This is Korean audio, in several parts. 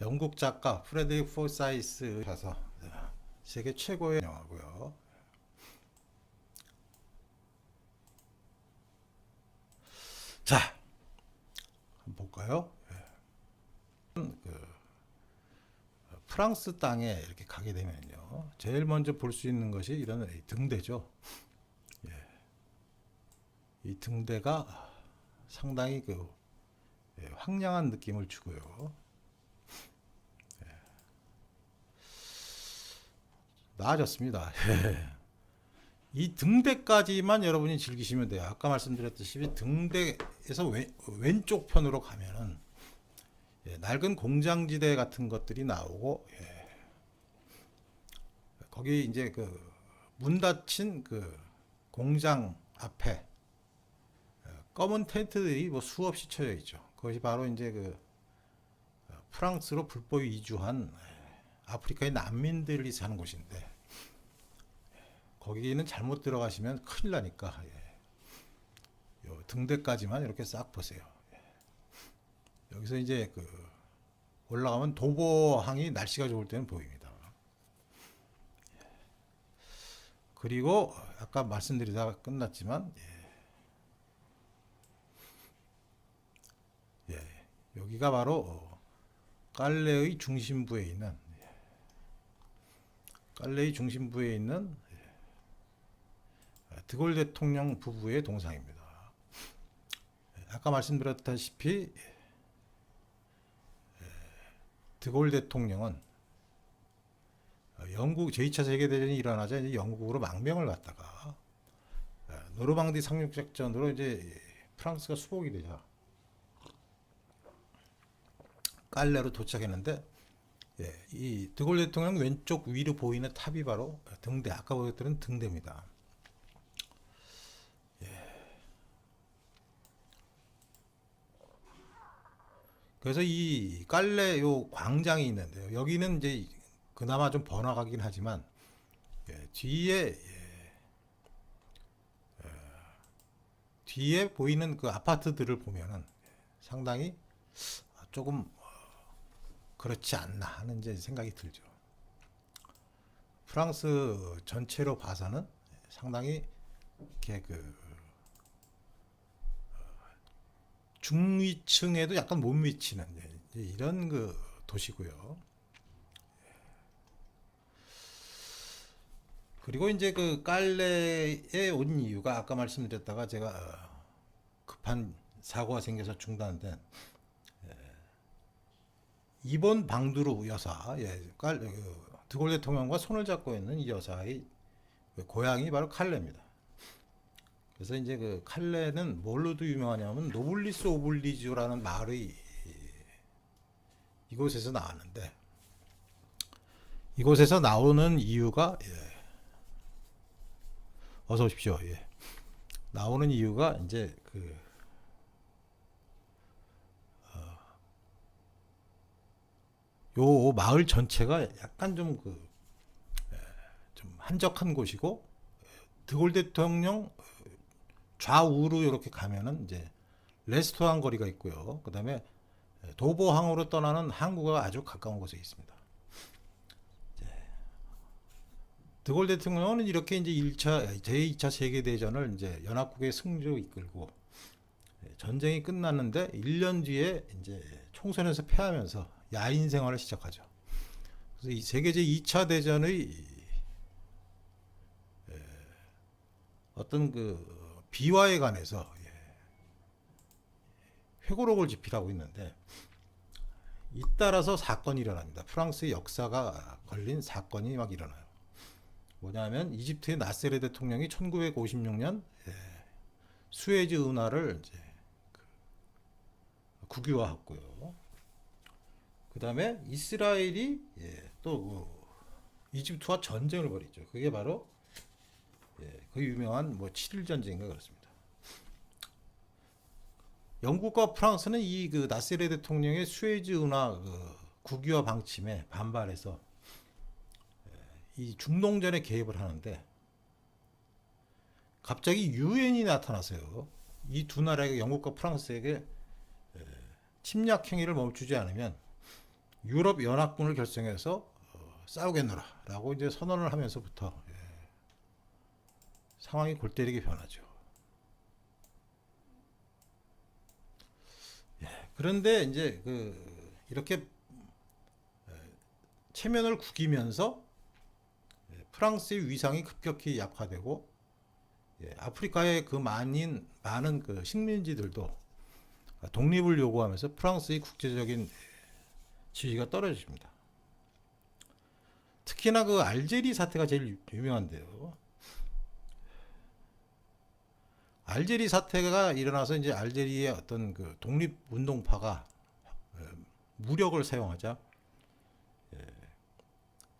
영국 작가 프레드릭 포사이스 가서 세계 최고의 영화고요. 자, 한번 볼까요? 예. 그 프랑스 땅에 이렇게 가게 되면요, 제일 먼저 볼 수 있는 것이 이런 이 등대죠. 예. 이 등대가 상당히 그 예, 황량한 느낌을 주고요. 예. 나아졌습니다. 예. 이 등대까지만 여러분이 즐기시면 돼요. 아까 말씀드렸듯이 등대에서 왼, 왼쪽 편으로 가면은 예, 낡은 공장지대 같은 것들이 나오고 예. 거기 이제 그 문 닫힌 그 공장 앞에 어, 검은 텐트들이 뭐 수없이 쳐져 있죠. 그것이 바로 이제 그 어, 프랑스로 불법 이주한 예, 아프리카의 난민들이 사는 곳인데 거기는 잘못 들어가시면 큰일 나니까 예. 요 등대까지만 이렇게 싹 보세요. 예. 여기서 이제 그 올라가면 도보항이 날씨가 좋을 때는 보입니다. 예. 그리고 아까 말씀드리다가 끝났지만 예. 예. 여기가 바로 어, 깔레의 중심부에 있는 예. 깔레의 중심부에 있는 드골 대통령 부부의 동상입니다. 아까 말씀드렸다시피 드골 대통령은 영국 제2차 세계대전이 일어나자 이제 영국으로 망명을 갔다가 노르망디 상륙작전으로 이제 프랑스가 수복이 되자 깔레로 도착했는데 예, 이 드골 대통령 왼쪽 위로 보이는 탑이 바로 등대 아까 보였던 등대입니다. 그래서 이 깔레 요 광장이 있는데요. 여기는 이제 그나마 좀 번화가긴 하지만 예, 뒤에 예, 어, 뒤에 보이는 그 아파트들을 보면은 상당히 조금 어, 그렇지 않나 하는 이제 생각이 들죠. 프랑스 전체로 봐서는 상당히 이렇게 그 중위층에도 약간 못 미치는 이런 그 도시고요. 그리고 이제 그 깔레에 온 이유가 아까 말씀드렸다가 제가 어, 급한 사고가 생겨서 중단된 예, 이번 방두루 여사, 예, 깔, 그, 드골 대통령과 손을 잡고 있는 이 여사의 고향이 바로 칼레입니다. 그래서 이제 그 칼레는 뭘로도 유명하냐면 노블리스 오블리주라는 마을이 이곳에서 나왔는데 이곳에서 나오는 이유가 예. 어서 오십시오. 예. 나오는 이유가 이제 그 요 마을 전체가 약간 좀그 예, 좀 한적한 곳이고 드골 대통령 좌우로 이렇게 가면은 이제 레스토랑 거리가 있고요. 그 다음에 도보항으로 떠나는 항구가 아주 가까운 곳에 있습니다. 드골 대통령은 이렇게 이제 1차 제2차 세계 대전을 이제 연합국의 승리로 이끌고 전쟁이 끝났는데 1년 뒤에 이제 총선에서 패하면서 야인 생활을 시작하죠. 그래서 이 세계 제 2차 대전의 어떤 그 비화에 관해서 예, 회고록을 집필하고 있는데 잇따라서 사건이 일어납니다. 프랑스의 역사가 걸린 사건이 막 일어나요. 뭐냐면 이집트의 나세르 대통령이 1956년 예, 수에즈 운하를 이제 그 국유화했고요. 그 다음에 이스라엘이 예, 또그 이집트와 전쟁을 벌이죠. 그게 바로 예, 그 유명한 뭐 7일 전쟁인가 그렇습니다. 영국과 프랑스는 이 그 나세르 대통령의 수에즈 운하 그 국유화 방침에 반발해서 예, 이 중동전에 개입을 하는데 갑자기 유엔이 나타났어요. 이 두 나라에게 영국과 프랑스에게 예, 침략 행위를 멈추지 않으면 유럽 연합군을 결성해서 어, 싸우겠노라라고 이제 선언을 하면서부터 예, 상황이 골 때리게 변하죠. 예, 그런데 이제 그 이렇게 에, 체면을 구기면서 예, 프랑스의 위상이 급격히 약화되고 예, 아프리카의 그 많은 많은 그 식민지들도 독립을 요구하면서 프랑스의 국제적인 지위가 떨어집니다. 특히나 그 알제리 사태가 제일 유명한데요. 알제리 사태가 일어나서 이제 알제리의 어떤 그 독립 운동파가 어, 무력을 사용하자 예,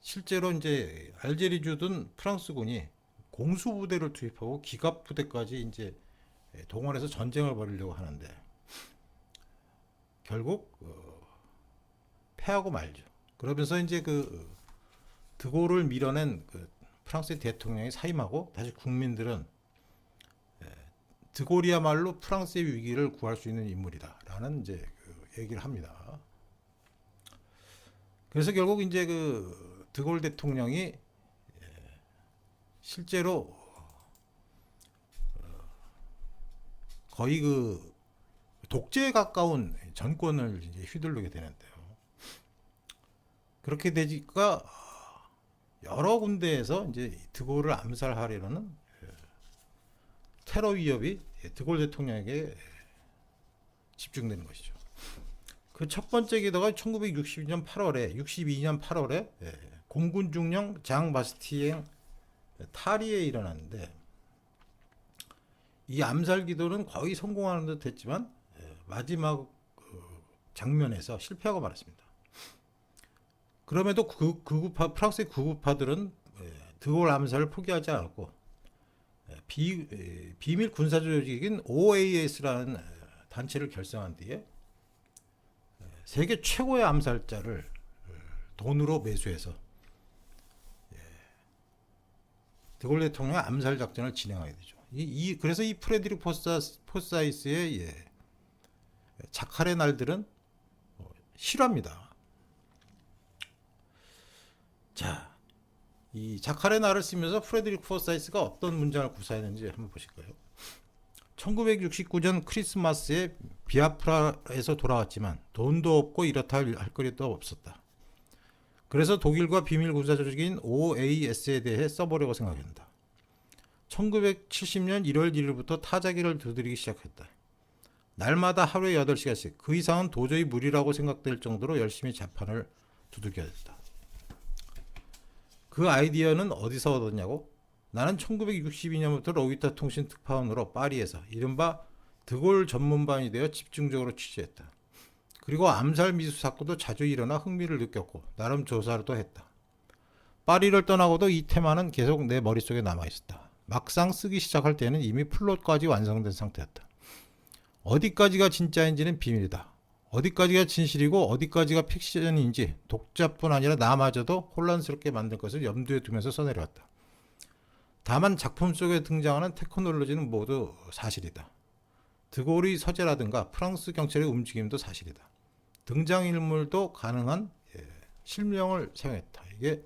실제로 이제 알제리주든 프랑스군이 공수 부대를 투입하고 기갑 부대까지 이제 예, 동원해서 전쟁을 벌이려고 하는데 결국 어, 패하고 말죠. 그러면서 이제 그 드골을 밀어낸 그 프랑스 대통령이 사임하고 다시 국민들은 예, 드골이야말로 프랑스의 위기를 구할 수 있는 인물이다라는 이제 그 얘기를 합니다. 그래서 결국 이제 그 드골 대통령이 예, 실제로 어, 거의 그 독재에 가까운 정권을 이제 휘둘르게 되는데요. 그렇게 되니까 여러 군데에서 이제 드골을 암살하려는 예, 테러 위협이 드골 대통령에게 집중되는 것이죠. 그 첫 번째 기도가 1962년 8월에 62년 8월에 예, 공군 중령 장 바스티엥 타리에 일어났는데 이 암살 기도는 거의 성공하는 듯 했지만 예, 마지막 그 장면에서 실패하고 말았습니다. 그럼에도 그 극우파 프랑스의 극우파들은 예, 드골 암살을 포기하지 않았고 예, 비, 예, 비밀 군사 조직인 OAS라는 예, 단체를 결성한 뒤에 예, 세계 최고의 암살자를 예, 돈으로 매수해서 예, 드골 대통령의 암살 작전을 진행하게 되죠. 이, 이 그래서 이 프레드릭 포사, 포사이스의 예, 자칼의 날들은 어, 실화입니다. 자, 이 날을 쓰면서 프레드릭 포사이스가 어떤 문장을 구사했는지 한번 보실까요? 1969년 크리스마스에 비아프라에서 돌아왔지만 돈도 없고 이렇다 할 거리도 없었다. 그래서 독일과 비밀 군사 조직인 OAS에 대해 써보려고 생각한다. 1970년 1월 1일부터 타자기를 두드리기 시작했다. 날마다 하루에 8시간씩 그 이상은 도저히 무리라고 생각될 정도로 열심히 자판을 두들겨야 됐다. 그 아이디어는 어디서 얻었냐고? 나는 1962년부터 로이터 통신 특파원으로 파리에서 이른바 드골 전문반이 되어 집중적으로 취재했다. 그리고 암살 미수 사건도 자주 일어나 흥미를 느꼈고 나름 조사도 했다. 파리를 떠나고도 이 테마는 계속 내 머릿속에 남아 있었다. 막상 쓰기 시작할 때는 이미 플롯까지 완성된 상태였다. 어디까지가 진짜인지는 비밀이다. 어디까지가 진실이고 어디까지가 픽션인지 독자뿐 아니라 나마저도 혼란스럽게 만들 것을 염두에 두면서 써내려왔다. 다만 작품 속에 등장하는 테크놀로지는 모두 사실이다. 드골이 서재라든가 프랑스 경찰의 움직임도 사실이다. 등장인물도 가능한 예, 실명을 사용했다. 이게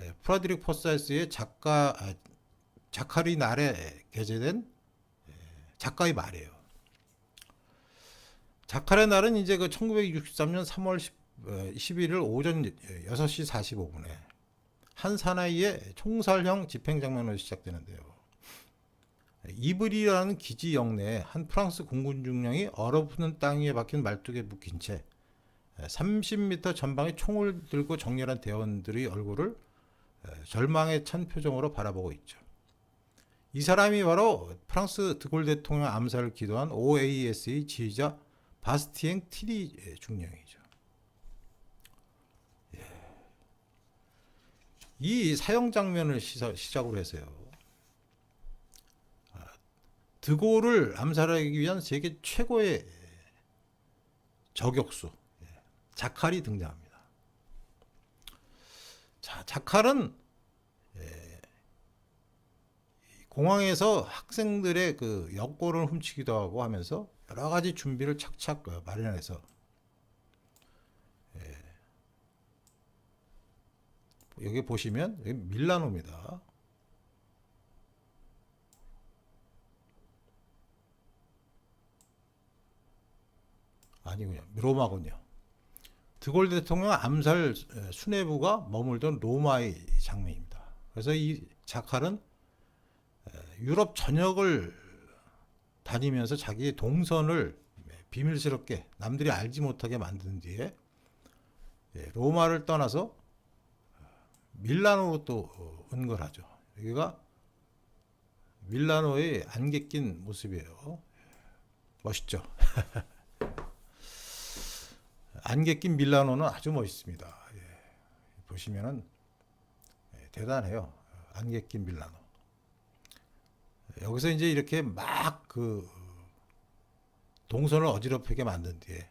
예, 프라드릭 포사이스의 작가 아, 자카리 날에 게재된 예, 작가의 말이에요. 자칼의 날은 이제 그 1963년 3월 10, 어, 11일 오전 6시 45분에 한 사나이의 총살형 집행 장면으로 시작되는데요. 이브리라는 기지 영내에 한 프랑스 공군 중령이 얼어붙는 땅 위에 박힌 말뚝에 묶인 채 30m 전방에 총을 들고 정렬한 대원들의 얼굴을 절망에 찬 표정으로 바라보고 있죠. 이 사람이 바로 프랑스 드골 대통령 암살을 기도한 OAS의 지휘자 바스티엥 티리 중령이죠. 예. 이 사형 장면을 시사, 시작으로 해서요. 아, 드골을 암살하기 위한 세계 최고의 저격수 예, 자칼이 등장합니다. 자, 자칼은 예, 공항에서 학생들의 그 여권을 훔치기도 하고 하면서 여러 가지 준비를 착착 어, 마련해서 예. 여기 보시면 여기 밀라노입니다. 아니군요. 로마군요. 드골 대통령 암살 에, 수뇌부가 머물던 로마의 장면입니다. 그래서 이 자칼은 에, 유럽 전역을 다니면서 자기의 동선을 비밀스럽게 남들이 알지 못하게 만든 뒤에 예, 로마를 떠나서 밀라노로 또 어, 은거하죠. 여기가 밀라노의 안개 낀 모습이에요. 멋있죠. 안개 낀 밀라노는 아주 멋있습니다. 예. 보시면은 예, 대단해요. 안개 낀 밀라노. 여기서 이제 이렇게 막 그 동선을 어지럽히게 만든 뒤에 예,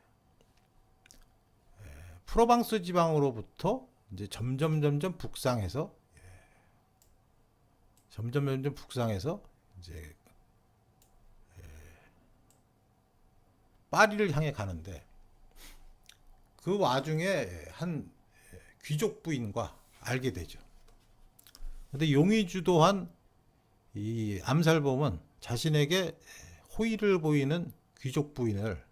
프로방스 지방으로부터 이제 점점 점점 북상해서 예, 점점 점점 북상해서 이제 예, 파리를 향해 가는데 그 와중에 한 귀족 부인과 알게 되죠. 근데 용이 주도한 이 암살범은 자신에게 호의를 보이는 귀족 부인을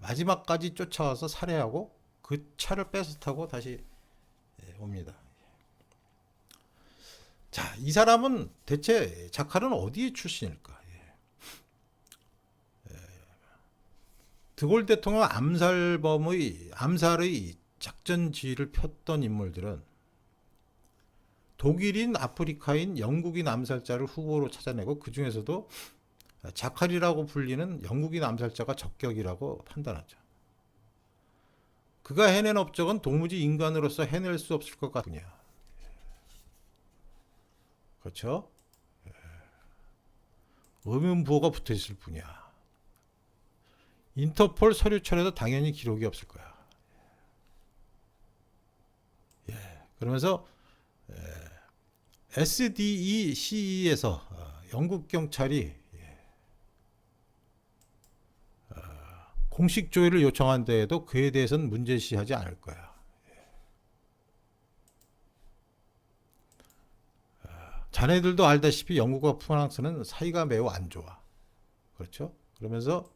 마지막까지 쫓아와서 살해하고 그 차를 뺏어 타고 다시 옵니다. 자, 이 사람은 대체 자칼은 어디의 출신일까? 드골 대통령 암살범의 암살의 작전 지휘를 폈던 인물들은 독일인 아프리카인 영국인 암살자를 후보로 찾아내고 그 중에서도 자칼이라고 불리는 영국인 암살자가 적격이라고 판단하죠. 그가 해낸 업적은 도무지 인간으로서 해낼 수 없을 것 같으냐. 그렇죠? 의문부호가 붙어 있을 뿐이야. 인터폴 서류철에도 당연히 기록이 없을 거야. 예. 그러면서 에, SDECE에서 어, 영국 경찰이 예, 어, 공식 조회를 요청한 데에도 그에 대해서는 문제시하지 않을 거야. 예. 어, 자네들도 알다시피 영국과 프랑스는 사이가 매우 안 좋아. 그렇죠? 그러면서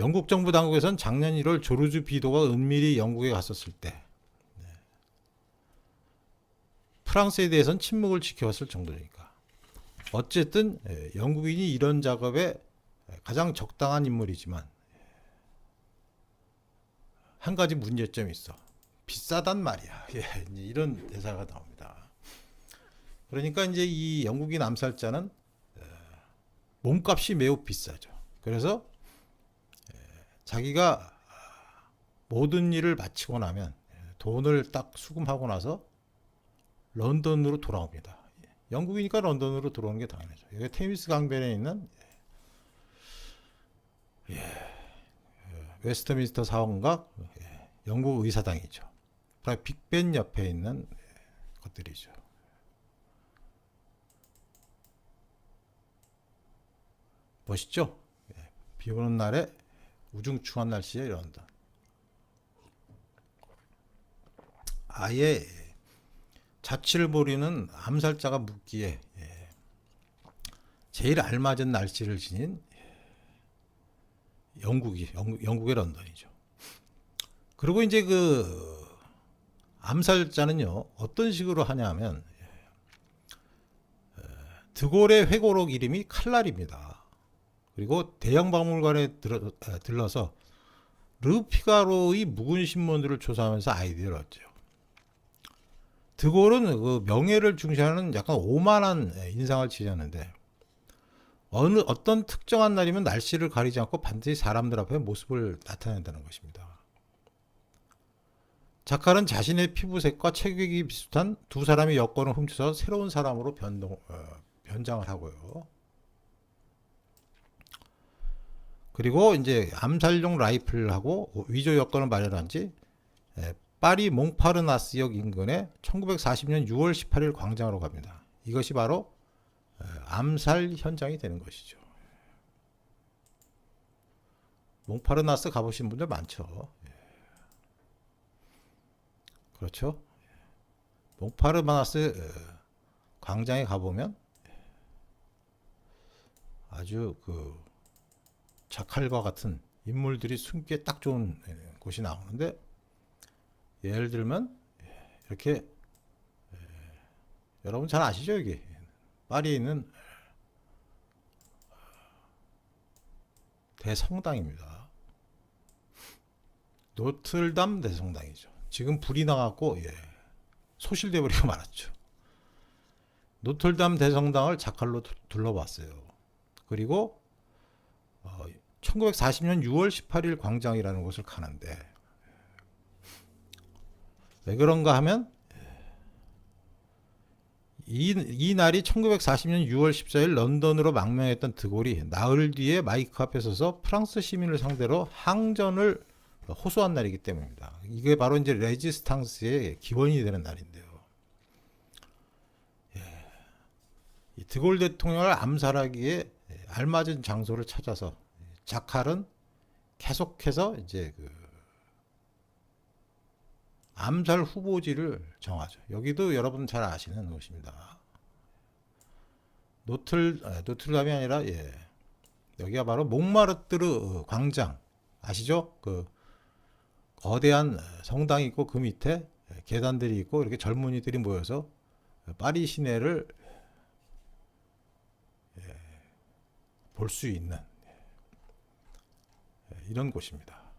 영국 정부 당국에선 작년 1월 조르주 비도가 은밀히 영국에 갔었을 때 네. 프랑스에 대해선 침묵을 지켜왔을 정도니까. 어쨌든 예, 영국인이 이런 작업에 가장 적당한 인물이지만 한 가지 문제점이 있어. 비싸단 말이야. 예, 이런 대사가 나옵니다. 그러니까 이제 이 영국인 암살자는 에, 몸값이 매우 비싸죠. 그래서 자기가 모든 일을 마치고 나면 돈을 딱 수금하고 나서 런던으로 돌아옵니다. 영국이니까 런던으로 들어오는 게 당연하죠. 여기 테미스 강변에 있는 예, 웨스트민스터 사원각 예, 영국 의사당이죠. 빅벤 옆에 있는 것들이죠. 멋있죠? 예, 비 오는 날에 우중충한 날씨에 런던. 아예 자취를 벌이는 암살자가 묻기에 예, 제일 알맞은 날씨를 지닌 영국이 영국, 영국의 런던이죠. 그리고 이제 그 암살자는요 어떤 식으로 하냐면 예, 드골의 회고록 이름이 칼날입니다. 그리고 대형 박물관에 들어, 아, 들러서 르피가로의 묵은 신문들을 조사하면서 아이디어를 얻죠. 드골은 그 명예를 중시하는 약간 오만한 인상을 지녔는데 어느 어떤 특정한 날이면 날씨를 가리지 않고 반드시 사람들 앞에 모습을 나타낸다는 것입니다. 자칼은 자신의 피부색과 체격이 비슷한 두 사람의 여권을 훔쳐서 새로운 사람으로 변동, 어, 변장을 하고요. 그리고 이제 암살용 라이플하고 위조 여권을 마련한 지 파리 몽파르나스역 인근의 1940년 6월 18일 광장으로 갑니다. 이것이 바로 에, 암살 현장이 되는 것이죠. 몽파르나스 가보신 분들 많죠. 예. 그렇죠. 몽파르나스 에, 광장에 가보면 아주 그 자칼과 같은 인물들이 숨기에 딱 좋은 에, 곳이 나오는데 예를 들면 이렇게 에, 여러분 잘 아시죠 여기 파리에 있는 대성당입니다. 노틀담 대성당이죠. 지금 불이 나갖고 예, 소실돼 버리고 말았죠. 노틀담 대성당을 자칼로 둘- 둘러봤어요. 그리고 어, 1940년 6월 18일 광장이라는 곳을 가는데 왜 그런가 하면 이, 이 날이 1940년 6월 14일 런던으로 망명했던 드골이 나흘 뒤에 마이크 앞에 서서 프랑스 시민을 상대로 항전을 호소한 날이기 때문입니다. 이게 바로 이제 레지스탕스의 기원이 되는 날인데요. 예. 이 드골 대통령을 암살하기에 알맞은 장소를 찾아서 자칼은 계속해서 이제 그 암살 후보지를 정하죠. 여기도 여러분 잘 아시는 곳입니다. 노틀 아, 노틀담이 아니라 예. 여기가 바로 몽마르뜨르 광장 아시죠? 그 거대한 성당이 있고 그 밑에 계단들이 있고 이렇게 젊은이들이 모여서 파리 시내를 볼수 있는 예, 이런 곳입니다.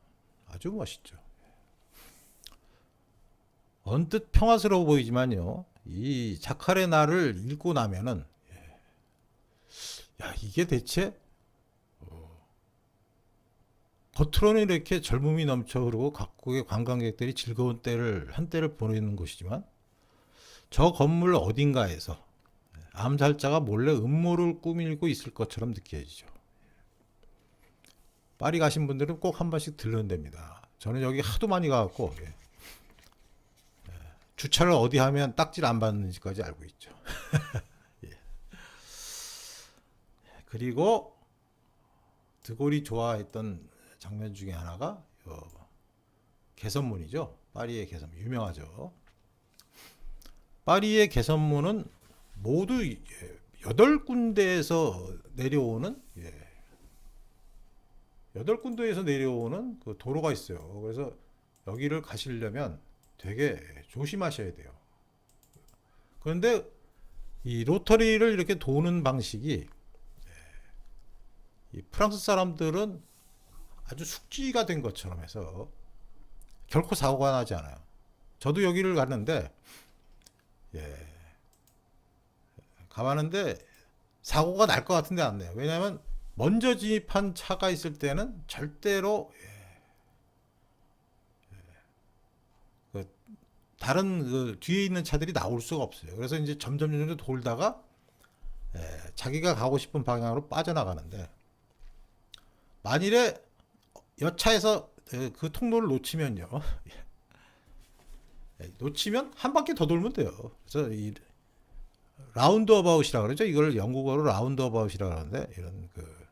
아주 멋있죠. 언뜻 평화스러워 보이지만요. 이 자칼의 날을 읽고 나면은 예, 야 이게 대체 어, 겉으로는 이렇게 젊음이 넘쳐 흐르고 각국의 관광객들이 즐거운 때를 한때를 보내는 곳이지만 저 건물 어딘가에서 암살자가 몰래 음모를 꾸밀고 있을 것처럼 느껴지죠. 파리 가신 분들은 꼭 한 번씩 들른답니다. 저는 여기 하도 많이 가갖고 예. 예, 주차를 어디 하면 딱지를 안 받는지까지 알고 있죠. 예. 그리고 드골이 좋아했던 장면 중에 하나가 요 개선문이죠. 파리의 개선문 유명하죠. 파리의 개선문은 모두 예, 여덟 군데에서 내려오는 예, 여덟 군데에서 내려오는 그 도로가 있어요. 그래서 여기를 가시려면 되게 조심하셔야 돼요. 그런데 이 로터리를 이렇게 도는 방식이 예, 이 프랑스 사람들은 아주 숙지가 된 것처럼 해서 결코 사고가 나지 않아요. 저도 여기를 갔는데 예. 가봤는데 사고가 날 것 같은데 안 나요. 왜냐하면 먼저 진입한 차가 있을 때는 절대로 예, 예, 다른 그 뒤에 있는 차들이 나올 수가 없어요. 그래서 이제 점점 점점 돌다가 예, 자기가 가고 싶은 방향으로 빠져나가는데 만일에 여차에서 예, 그 통로를 놓치면요. 예, 놓치면 한 바퀴 더 돌면 돼요. 그래서 이 라운드 어바웃이라 그러죠. 이걸 영국어로 라운드 어바웃이라 그러는데 이런 그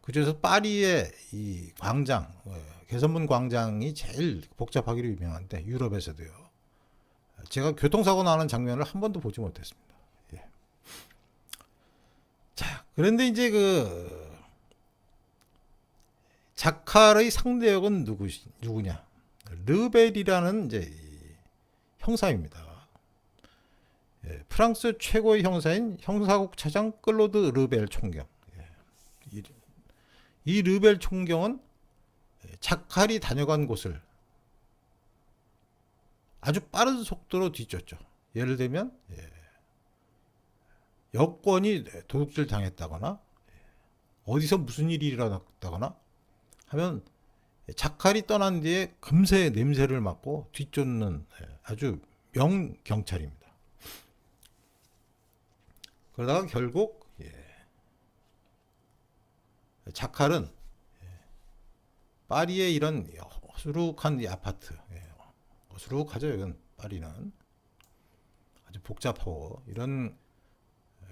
그중에서 파리의 이 광장 어, 개선문 광장이 제일 복잡하기로 유명한데 유럽에서도요. 제가 교통사고 나는 장면을 한 번도 보지 못했습니다. 예. 자, 그런데 이제 그 자칼의 상대역은 누구 누구냐? 르벨이라는 이제 이 형사입니다. 예, 프랑스 최고의 형사인 형사국 차장 클로드 르벨 총경. 예, 이, 이 르벨 총경은 자칼이 다녀간 곳을 아주 빠른 속도로 뒤쫓죠. 예를 들면 예, 여권이 도둑질 당했다거나 어디서 무슨 일이 일어났다거나 하면 자칼이 떠난 뒤에 금세 냄새를 맡고 뒤쫓는 예, 아주 명 경찰입니다. 그러다가 결국 예, 자칼은 예, 파리의 이런 이 아파트 예, 어수룩하죠. 이건 파리는 아주 복잡하고 이런 어,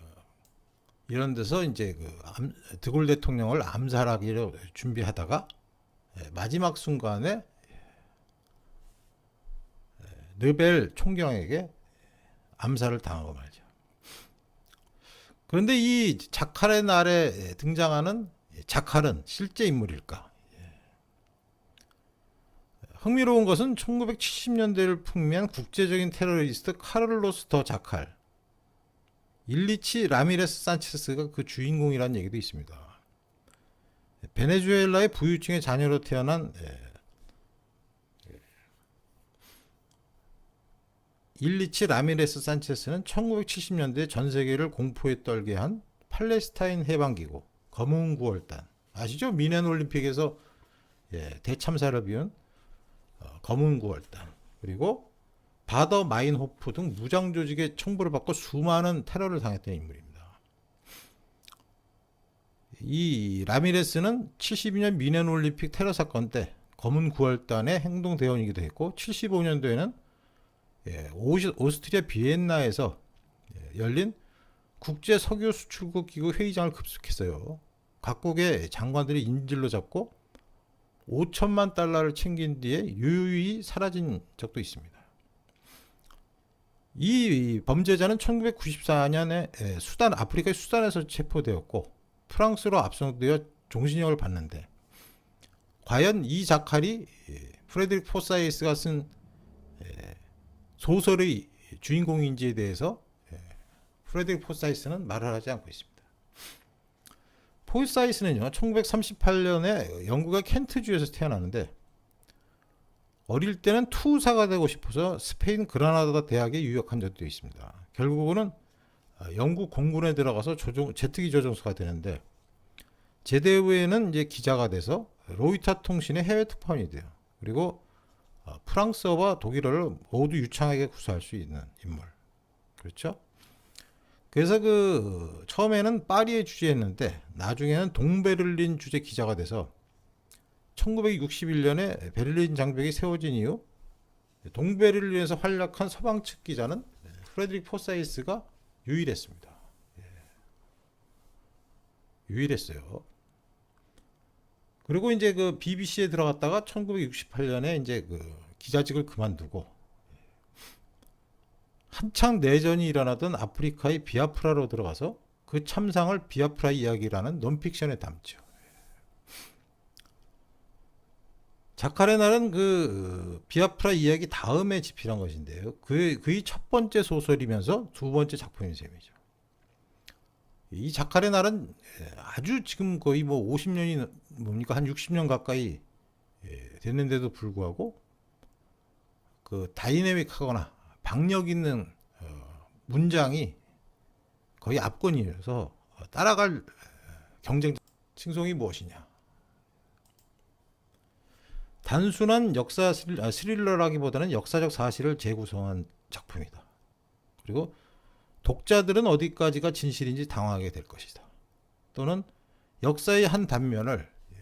이런 데서 이제 그 암, 드골 대통령을 암살하기로 준비하다가 예, 마지막 순간에 예, 르벨 총경에게 암살을 당하고 말이죠. 그런데 이 자칼의 날에 등장하는 자칼은 실제 인물일까? 예. 흥미로운 것은 1970년대를 풍미한 국제적인 테러리스트 카를로스 더 자칼, 일리치 라미레스 산체스가 그 주인공이라는 얘기도 있습니다. 베네수엘라의 부유층의 자녀로 태어난 예, 일리치 라미레스 산체스는 1970년대 전 세계를 공포에 떨게 한 팔레스타인 해방기구 검은 9월단 아시죠? 미넨 올림픽에서 예, 대참사를 비운 어, 검은 9월단 그리고 바더 마인호프 등 무장 조직의 청부를 받고 수많은 테러를 당했던 인물입니다. 이 라미레스는 72년 미넨 올림픽 테러 사건 때 검은 9월단의 행동 대원이기도 했고 75년도에는 예, 오스트리아 비엔나에서 예, 열린 국제 석유 수출국 기구 회의장을 급속했어요. 각국의 장관들이 인질로 잡고 5천만 달러를 챙긴 뒤에 유유히 사라진 적도 있습니다. 이 범죄자는 1994년에 예, 수단 아프리카의 수단에서 체포되었고 프랑스로 압송되어 종신형을 받는데 과연 이 자칼이 예, 프레드릭 포사이스가 쓴 예, 소설의 주인공인지에 대해서 예, 프레드릭 포사이스는 말을 하지 않고 있습니다. 포사이스는요, 1938년에 영국의 켄트주에서 태어나는데 어릴 때는 투사가 되고 싶어서 스페인 그라나다 대학에 유학한 적도 있습니다. 결국은 어, 영국 공군에 들어가서 조종, 제트기 조종사가 되는데 제대 후에는 이제 기자가 돼서 로이터 통신의 해외 특파원이 돼요. 그리고 어, 프랑스어와 독일어를 모두 유창하게 구사할 수 있는 인물. 그렇죠? 그래서 그 처음에는 파리에 주재했는데 나중에는 동베를린 주재 기자가 돼서 1961년에 베를린 장벽이 세워진 이후 동베를린에서 활약한 서방 측 기자는 프레드릭 포사이스가 유일했습니다. 예. 유일했어요. 그리고 이제 그 BBC에 들어갔다가 1968년에 이제 그 기자직을 그만두고 한창 내전이 일어나던 아프리카의 비아프라로 들어가서 그 참상을 비아프라 이야기라는 논픽션에 담죠. 자칼의 날은 그 비아프라 이야기 다음에 집필한 것인데요. 그 그의 첫 번째 소설이면서 두 번째 작품인 셈이죠. 이 날은 예, 아주 지금 거의 뭐 50년이 뭡니까 한 60년 가까이 예, 됐는데도 불구하고 그 다이내믹하거나 박력 있는 어, 문장이 거의 압권이어서 어, 따라갈 어, 경쟁 칭송이 무엇이냐? 단순한 역사 스릴- 아, 스릴러라기보다는 역사적 사실을 재구성한 작품이다. 그리고 독자들은 어디까지가 진실인지 당황하게 될 것이다. 또는 역사의 한 단면을 예,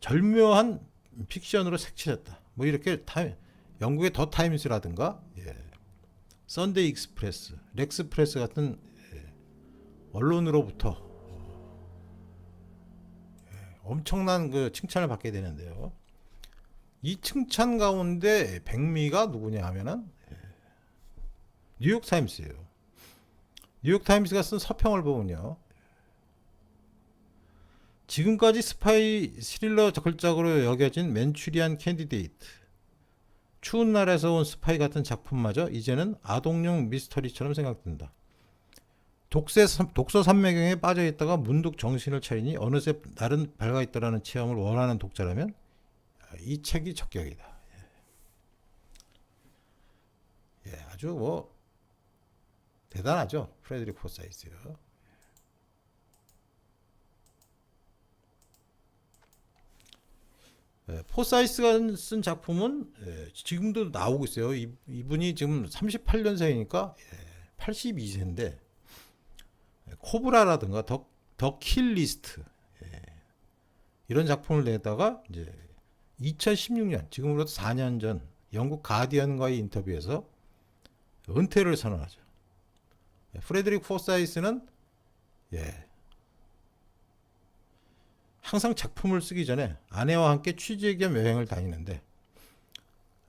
절묘한 픽션으로 색칠했다. 뭐 이렇게 타임, 영국의 더 타임스라든가 예, 선데이 익스프레스, 렉스프레스 같은 예, 언론으로부터 예, 엄청난 그 칭찬을 받게 되는데요. 이 칭찬 가운데 백미가 누구냐 하면은 예, 뉴욕 타임스예요. 뉴욕 타임스가 쓴 서평을 보면요. 지금까지 스파이 스릴러 걸작으로 여겨진 맨추리안 캔디데이트 추운 날에서 온 스파이 같은 작품마저 이제는 아동용 미스터리처럼 생각된다. 독세, 독서 산매경에 빠져 있다가 문득 정신을 차리니 어느새 날은 밝아 있다라는 체험을 원하는 독자라면 이 책이 적격이다. 예, 예, 아주 뭐 대단하죠. 프레드릭 포사이스요. 예, 포사이스가 쓴 작품은 예, 지금도 나오고 있어요. 이, 이분이 지금 38년생이니까 82세인데 코브라라든가 더, 더 킬리스트 예, 이런 작품을 내다가 이제 2016년 지금으로부터 4년 전 영국 가디언과의 인터뷰에서 은퇴를 선언하죠. 예, 프레드릭 포사이스는 예, 항상 작품을 쓰기 전에 아내와 함께 취재 겸 여행을 다니는데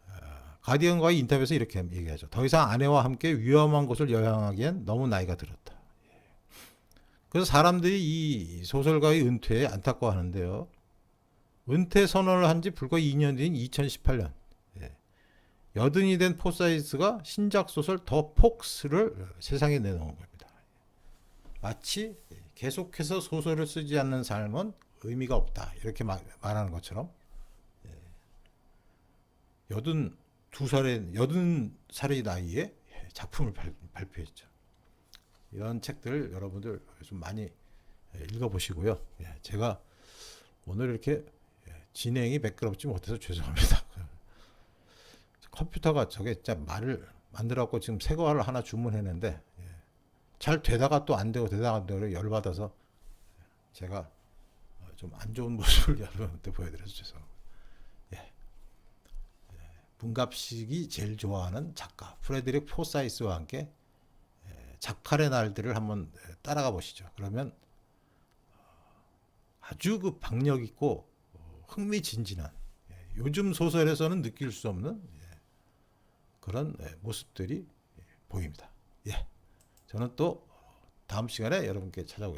아, 가디언과의 인터뷰에서 이렇게 얘기하죠. 더 이상 아내와 함께 위험한 곳을 여행하기엔 너무 나이가 들었다. 예. 그래서 사람들이 이 소설가의 은퇴에 안타까워하는데요. 은퇴 선언을 한 지 불과 2년 뒤인 2018년 예. 여든이 된 포사이스가 신작 소설 더 폭스를 세상에 내놓은 겁니다. 마치 계속해서 소설을 쓰지 않는 삶은 의미가 없다 이렇게 마- 말하는 것처럼 예. 여든 두 살의 여든 살의 나이에 작품을 발, 발표했죠. 이런 책들 여러분들 좀 많이 읽어보시고요. 예, 제가 오늘 이렇게 예, 진행이 매끄럽지 못해서 죄송합니다. 컴퓨터가 저게 진짜 말을 만들어갖고 지금 새 거를 하나 주문했는데 예, 잘 되다가 또 안 되고 되다가 안 되고 열받아서 제가 좀 안 좋은 모습을 여러분한테 보여드려서 죄송합니다. 예. 예, 문갑식이 제일 좋아하는 작가 프레드릭 포사이스와 함께 예, 작팔의 날들을 한번 예, 따라가 보시죠. 그러면 아주 그 박력 있고 어, 흥미진진한 예, 요즘 소설에서는 느낄 수 없는 예, 그런 예, 모습들이 예, 보입니다. 예, 저는 또 다음 시간에 여러분께 찾아오겠습니다.